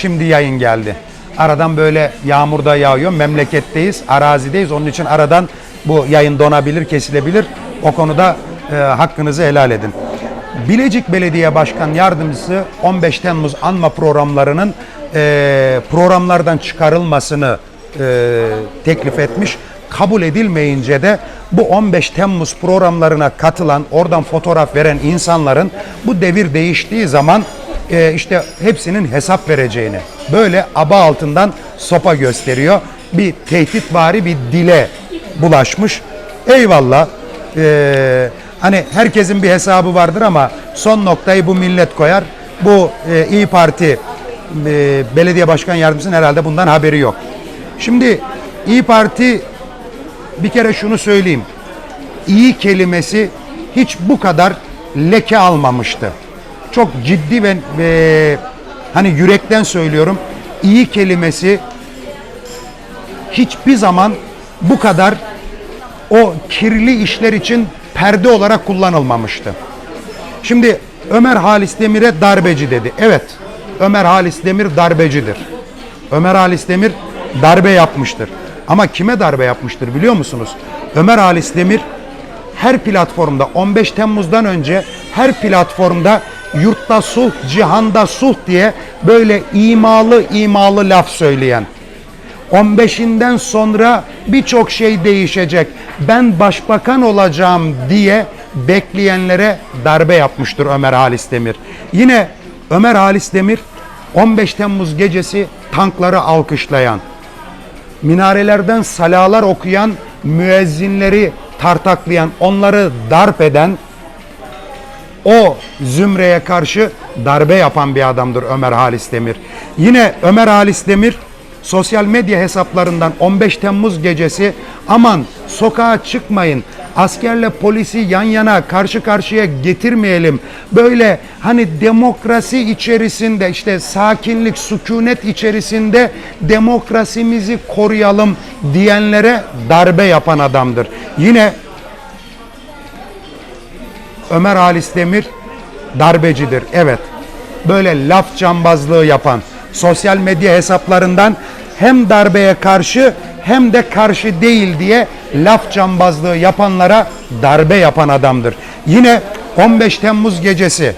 Şimdi yayın geldi. Aradan böyle yağmur da yağıyor. Memleketteyiz, arazideyiz. Onun için aradan bu yayın donabilir, kesilebilir. O konuda e, hakkınızı helal edin. Bilecik Belediye Başkan Yardımcısı 15 Temmuz anma programlarının e, programlardan çıkarılmasını e, teklif etmiş. Kabul edilmeyince de bu 15 Temmuz programlarına katılan, oradan fotoğraf veren insanların bu devir değiştiği zaman e, işte hepsinin hesap vereceğini böyle aba altından sopa gösteriyor. Bir tehditvari bir dile bulaşmış. Eyvallah. Ee, hani herkesin bir hesabı vardır ama son noktayı bu millet koyar. Bu e, İyi Parti e, belediye başkan yardımcısının herhalde bundan haberi yok. Şimdi İyi Parti bir kere şunu söyleyeyim. İyi kelimesi hiç bu kadar leke almamıştı. Çok ciddi ve e, hani yürekten söylüyorum. İyi kelimesi hiçbir zaman bu kadar o kirli işler için perde olarak kullanılmamıştı. Şimdi Ömer Halis Demir'e darbeci dedi. Evet, Ömer Halis Demir darbecidir. Ömer Halis Demir darbe yapmıştır. Ama kime darbe yapmıştır biliyor musunuz? Ömer Halis Demir her platformda 15 Temmuz'dan önce her platformda yurtta sulh, cihanda sulh diye böyle imalı imalı laf söyleyen 15'inden sonra birçok şey değişecek. Ben başbakan olacağım diye bekleyenlere darbe yapmıştır Ömer Halis Demir. Yine Ömer Halis Demir 15 Temmuz gecesi tankları alkışlayan, minarelerden salalar okuyan, müezzinleri tartaklayan, onları darp eden o zümreye karşı darbe yapan bir adamdır Ömer Halis Demir. Yine Ömer Halis Demir sosyal medya hesaplarından 15 Temmuz gecesi aman sokağa çıkmayın askerle polisi yan yana karşı karşıya getirmeyelim. Böyle hani demokrasi içerisinde işte sakinlik, sükunet içerisinde demokrasimizi koruyalım diyenlere darbe yapan adamdır. Yine Ömer Halis Demir darbecidir. Evet. Böyle laf cambazlığı yapan sosyal medya hesaplarından hem darbeye karşı hem de karşı değil diye laf cambazlığı yapanlara darbe yapan adamdır. Yine 15 Temmuz gecesi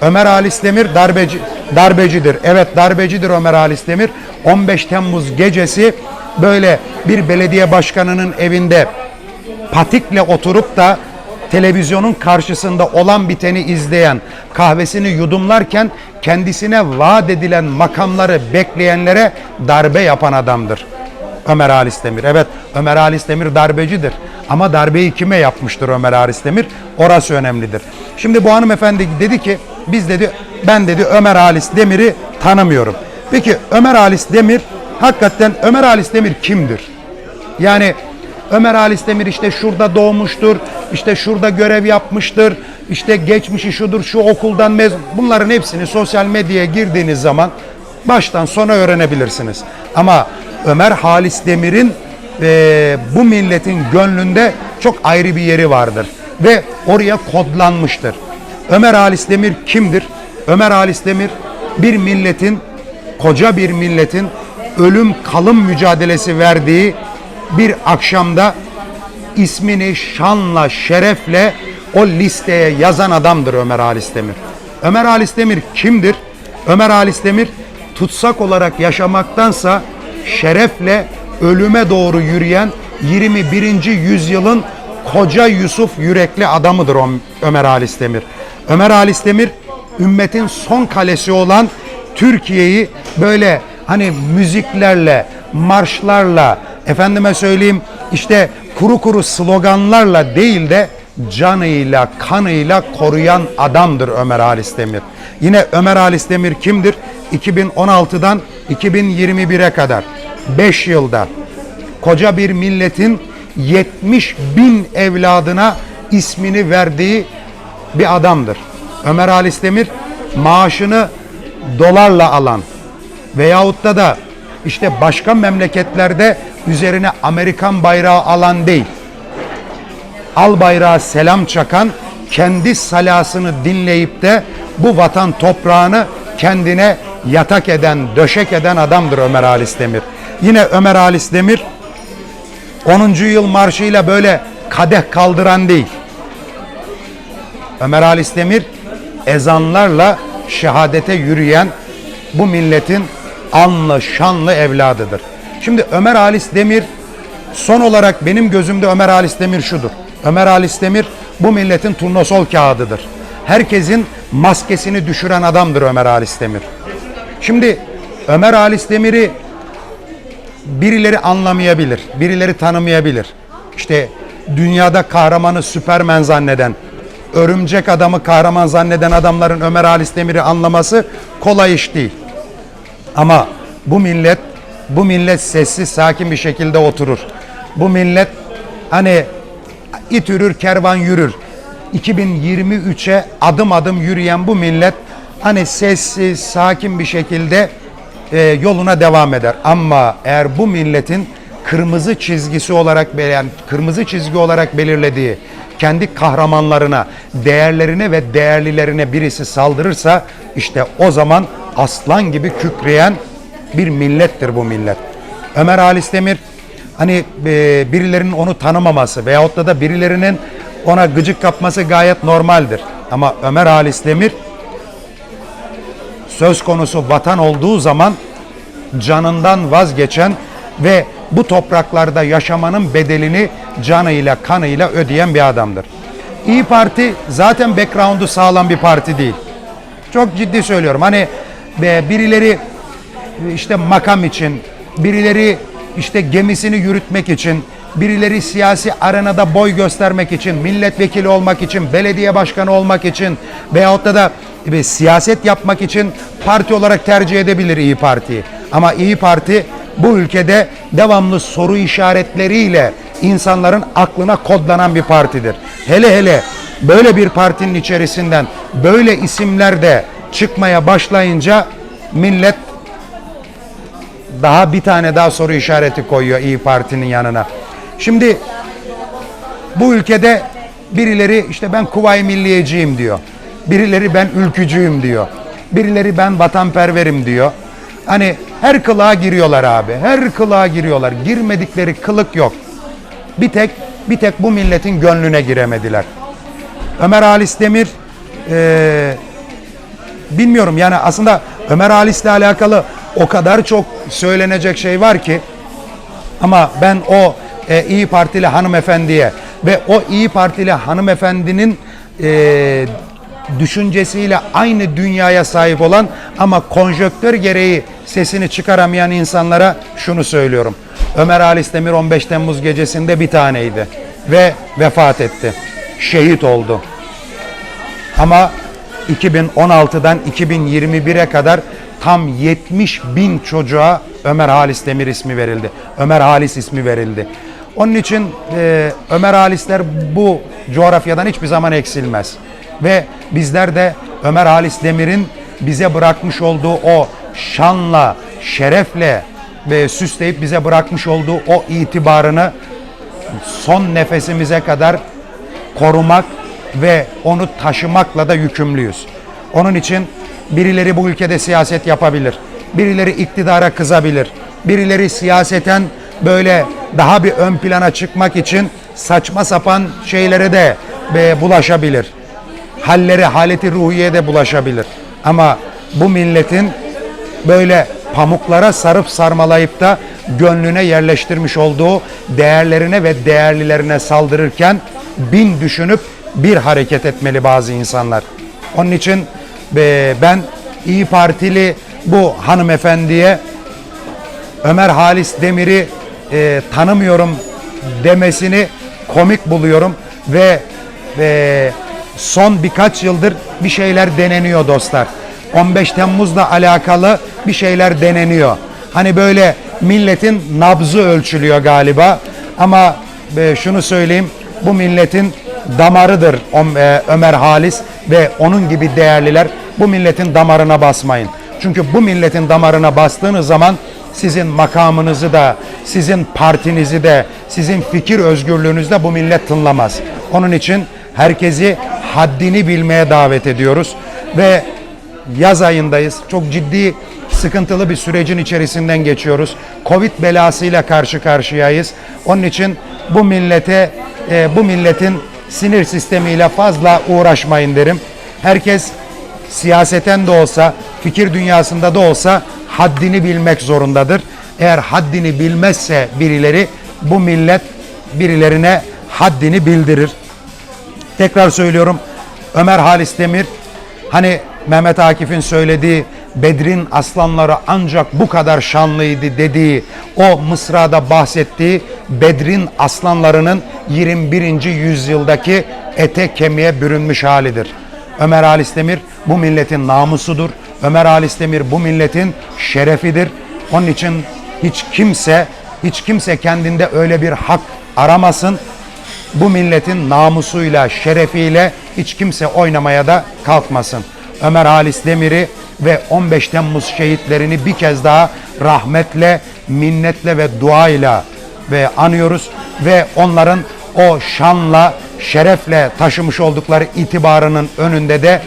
Ömer Halis Demir darbeci, darbecidir. Evet darbecidir Ömer Halis Demir. 15 Temmuz gecesi böyle bir belediye başkanının evinde patikle oturup da televizyonun karşısında olan biteni izleyen, kahvesini yudumlarken kendisine vaat edilen makamları bekleyenlere darbe yapan adamdır. Ömer Halis Demir. Evet Ömer Halis Demir darbecidir. Ama darbeyi kime yapmıştır Ömer Halis Demir? Orası önemlidir. Şimdi bu hanımefendi dedi ki biz dedi ben dedi Ömer Halis Demir'i tanımıyorum. Peki Ömer Halis Demir hakikaten Ömer Halis Demir kimdir? Yani Ömer Halis Demir işte şurada doğmuştur, işte şurada görev yapmıştır, işte geçmişi şudur, şu okuldan mezun. Bunların hepsini sosyal medyaya girdiğiniz zaman baştan sona öğrenebilirsiniz. Ama Ömer Halis Demir'in e, bu milletin gönlünde çok ayrı bir yeri vardır ve oraya kodlanmıştır. Ömer Halis Demir kimdir? Ömer Halis Demir bir milletin, koca bir milletin ölüm kalım mücadelesi verdiği bir akşamda ismini şanla, şerefle o listeye yazan adamdır Ömer Halis. Ömer Halis kimdir? Ömer Halis tutsak olarak yaşamaktansa şerefle ölüme doğru yürüyen 21. yüzyılın koca Yusuf yürekli adamıdır Ömer Halis. Ömer Halis ümmetin son kalesi olan Türkiye'yi böyle hani müziklerle, marşlarla, efendime söyleyeyim işte kuru kuru sloganlarla değil de canıyla, kanıyla koruyan adamdır Ömer Halis Demir. Yine Ömer Halis Demir kimdir? 2016'dan 2021'e kadar 5 yılda koca bir milletin 70 bin evladına ismini verdiği bir adamdır. Ömer Halis Demir maaşını dolarla alan veyahut da da işte başka memleketlerde üzerine Amerikan bayrağı alan değil. Al bayrağı selam çakan, kendi salasını dinleyip de bu vatan toprağını kendine yatak eden, döşek eden adamdır Ömer Halis Demir. Yine Ömer Halis Demir 10. yıl marşıyla böyle kadeh kaldıran değil. Ömer Halis Demir ezanlarla şehadete yürüyen bu milletin anlı şanlı evladıdır. Şimdi Ömer Halis Demir son olarak benim gözümde Ömer Halis Demir şudur. Ömer Halis Demir bu milletin turnusol kağıdıdır. Herkesin maskesini düşüren adamdır Ömer Halis Demir. Şimdi Ömer Halis Demir'i birileri anlamayabilir, birileri tanımayabilir. İşte dünyada kahramanı Süpermen zanneden, örümcek adamı kahraman zanneden adamların Ömer Halis Demir'i anlaması kolay iş değil. Ama bu millet, bu millet sessiz, sakin bir şekilde oturur. Bu millet hani it yürür, kervan yürür. 2023'e adım adım yürüyen bu millet hani sessiz, sakin bir şekilde e, yoluna devam eder. Ama eğer bu milletin kırmızı çizgisi olarak yani kırmızı çizgi olarak belirlediği kendi kahramanlarına, değerlerine ve değerlilerine birisi saldırırsa işte o zaman aslan gibi kükreyen bir millettir bu millet. Ömer Halis Demir hani e, birilerinin onu tanımaması veyahut da da birilerinin ona gıcık kapması gayet normaldir. Ama Ömer Halis Demir söz konusu vatan olduğu zaman canından vazgeçen ve bu topraklarda yaşamanın bedelini canıyla kanıyla ödeyen bir adamdır. İyi Parti zaten background'u sağlam bir parti değil. Çok ciddi söylüyorum. Hani be, birileri işte makam için, birileri işte gemisini yürütmek için, birileri siyasi arenada boy göstermek için, milletvekili olmak için, belediye başkanı olmak için veyahut da da e, siyaset yapmak için parti olarak tercih edebilir İyi Parti'yi. Ama İyi Parti bu ülkede devamlı soru işaretleriyle insanların aklına kodlanan bir partidir. Hele hele böyle bir partinin içerisinden böyle isimler de çıkmaya başlayınca millet daha bir tane daha soru işareti koyuyor İyi Parti'nin yanına. Şimdi bu ülkede birileri işte ben Kuvayi Milliyeciyim diyor. Birileri ben ülkücüyüm diyor. Birileri ben vatanperverim diyor. Hani her kılığa giriyorlar abi. Her kılığa giriyorlar. Girmedikleri kılık yok. Bir tek bir tek bu milletin gönlüne giremediler. Ömer Halis Demir eee bilmiyorum yani aslında Ömer Halis'le alakalı o kadar çok söylenecek şey var ki ama ben o e, İyi Partili hanımefendiye ve o İyi Partili hanımefendinin e, düşüncesiyle aynı dünyaya sahip olan ama konjöktör gereği sesini çıkaramayan insanlara şunu söylüyorum. Ömer Halis Demir 15 Temmuz gecesinde bir taneydi ve vefat etti. Şehit oldu. Ama 2016'dan 2021'e kadar tam 70 bin çocuğa Ömer Halis Demir ismi verildi. Ömer Halis ismi verildi. Onun için e, Ömer Halisler bu coğrafyadan hiçbir zaman eksilmez. Ve bizler de Ömer Halis Demir'in bize bırakmış olduğu o şanla, şerefle ve süsleyip bize bırakmış olduğu o itibarını son nefesimize kadar korumak ve onu taşımakla da yükümlüyüz. Onun için birileri bu ülkede siyaset yapabilir. Birileri iktidara kızabilir. Birileri siyaseten böyle daha bir ön plana çıkmak için saçma sapan şeylere de bulaşabilir. Halleri, haleti ruhiye de bulaşabilir. Ama bu milletin böyle pamuklara sarıp sarmalayıp da gönlüne yerleştirmiş olduğu değerlerine ve değerlilerine saldırırken bin düşünüp bir hareket etmeli bazı insanlar. Onun için e, ben İyi Partili bu hanımefendiye Ömer Halis Demir'i e, tanımıyorum demesini komik buluyorum ve e, son birkaç yıldır bir şeyler deneniyor dostlar. 15 Temmuz'la alakalı bir şeyler deneniyor. Hani böyle milletin nabzı ölçülüyor galiba. Ama e, şunu söyleyeyim, bu milletin damarıdır e, Ömer Halis ve onun gibi değerliler. Bu milletin damarına basmayın. Çünkü bu milletin damarına bastığınız zaman sizin makamınızı da, sizin partinizi de, sizin fikir özgürlüğünüzü de bu millet tınlamaz. Onun için herkesi haddini bilmeye davet ediyoruz ve yaz ayındayız. Çok ciddi sıkıntılı bir sürecin içerisinden geçiyoruz. Covid belasıyla karşı karşıyayız. Onun için bu millete, e, bu milletin sinir sistemiyle fazla uğraşmayın derim. Herkes siyaseten de olsa, fikir dünyasında da olsa haddini bilmek zorundadır. Eğer haddini bilmezse birileri bu millet birilerine haddini bildirir. Tekrar söylüyorum Ömer Halis Demir hani Mehmet Akif'in söylediği Bedrin aslanları ancak bu kadar şanlıydı dediği o mısrada bahsettiği Bedrin aslanlarının 21. yüzyıldaki ete kemiğe bürünmüş halidir. Ömer Halis Demir bu milletin namusudur. Ömer Halis Demir bu milletin şerefidir. Onun için hiç kimse hiç kimse kendinde öyle bir hak aramasın bu milletin namusuyla, şerefiyle hiç kimse oynamaya da kalkmasın. Ömer Halis Demir'i ve 15 Temmuz şehitlerini bir kez daha rahmetle, minnetle ve duayla ve anıyoruz ve onların o şanla, şerefle taşımış oldukları itibarının önünde de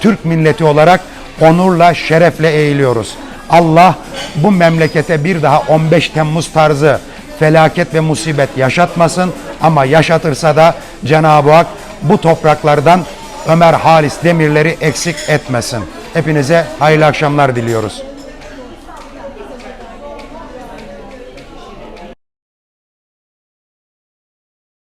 Türk milleti olarak onurla, şerefle eğiliyoruz. Allah bu memlekete bir daha 15 Temmuz tarzı felaket ve musibet yaşatmasın ama yaşatırsa da Cenab-ı Hak bu topraklardan Ömer Halis Demirleri eksik etmesin. Hepinize hayırlı akşamlar diliyoruz.